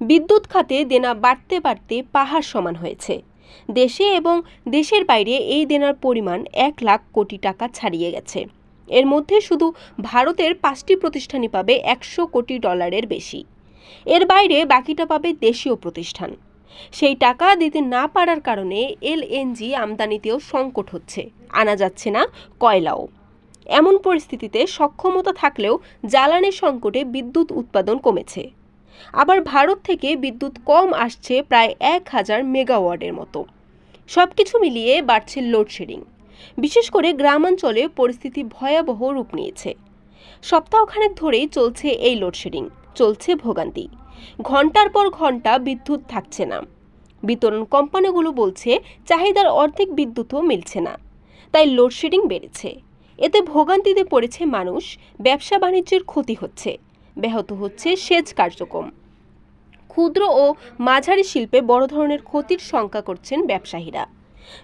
বিদ্যুৎ খাতে দেনা বাড়তে বাড়তে পাহাড় সমান হয়েছে। দেশে এবং দেশের বাইরে এই দেনার পরিমাণ এক লাখ কোটি টাকা ছাড়িয়ে গেছে। এর মধ্যে শুধু ভারতের পাঁচটি প্রতিষ্ঠানই পাবে একশো কোটি ডলারের বেশি। এর বাইরে বাকিটা পাবে দেশীয় প্রতিষ্ঠান। সেই টাকা দিতে না পারার কারণে এলএনজি আমদানিতেও সংকট হচ্ছে। আনা যাচ্ছে না কয়লাও। এমন পরিস্থিতিতে সক্ষমতা থাকলেও জ্বালানি সংকটে বিদ্যুৎ উৎপাদন কমেছে। আবার ভারত থেকে বিদ্যুৎ কম আসছে প্রায় এক হাজার মেগাওয়াটের মতো। সব কিছু মিলিয়ে বাড়ছে লোডশেডিং বিশেষ করে গ্রামাঞ্চলে পরিস্থিতি ভয়াবহ রূপ নিয়েছে। সপ্তাহখানেক ধরেই চলছে এই লোডশেডিং চলছে ভোগান্তি। ঘণ্টার পর ঘণ্টা বিদ্যুৎ থাকছে না। বিতরণ কোম্পানিগুলো বলছে চাহিদার অর্ধেক বিদ্যুৎও মিলছে না। তাই লোডশেডিং বেড়েছে। এতে ভোগান্তিতে পড়েছে মানুষ, ব্যবসা বাণিজ্যের ক্ষতি হচ্ছে। ব্যাহত হচ্ছে সেচ কার্যক্রম। ক্ষুদ্র ও মাঝারি শিল্পে বড় ধরনের ক্ষতির শঙ্কা করছেন ব্যবসায়ীরা।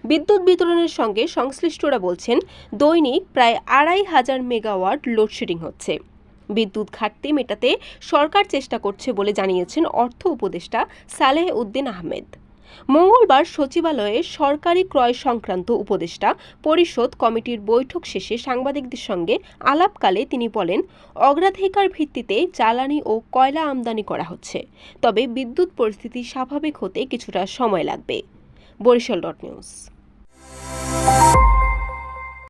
বিদ্যুৎ বিতরণের সঙ্গে সংশ্লিষ্টরা বলছেন, দৈনিক প্রায় আড়াই হাজার মেগাওয়াট লোডশেডিং হচ্ছে। বিদ্যুৎ ঘাটতি মেটাতে সরকার চেষ্টা করছে বলে জানিয়েছেন অর্থ উপদেষ্টা সালেহ উদ্দিন আহমেদ। মঙ্গলবার সচিবালয়ে সরকারি ক্রয় সংক্রান্ত উপদেষ্টা পরিষদ কমিটির বৈঠক শেষে সাংবাদিকদের সঙ্গে আলাপকালে তিনি বলেন, অগ্রাধিকার ভিত্তিতে জ্বালানি ও কয়লা আমদানি করা হচ্ছে, তবে বিদ্যুৎ পরিস্থিতি স্বাভাবিক হতে কিছুটা সময় লাগবে। Barishal dot news.